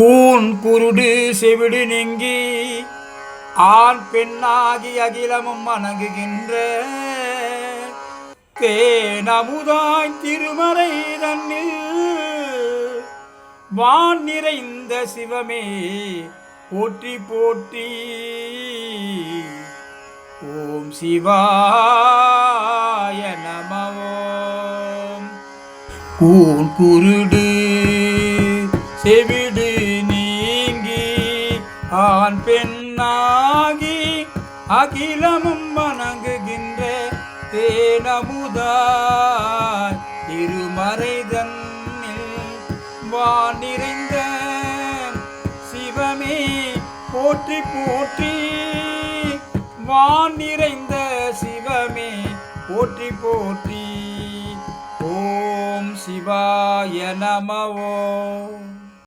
கூன் குருடு செவிடு நெங்கி ஆண் பெண்ணாகி அகிலமும் வணங்குகின்ற. தேனமுதாய் திருமறை தன்னில் வான் நிறைந்த சிவமே போற்றி போற்றி. ஓம் சிவாய நமவோம். கூன் குருடு செவி நீங்கி ஆண் பெண்ணாகி அகிலமும் வணங்குகின்ற தேனமுதாய் திருமறை தன்னில் வான் நிறைந்த சிவமே போற்றி போற்றி வான் நிறைந்த சிவமே போற்றி போற்றி. ஓம் சிவாய நமவோ.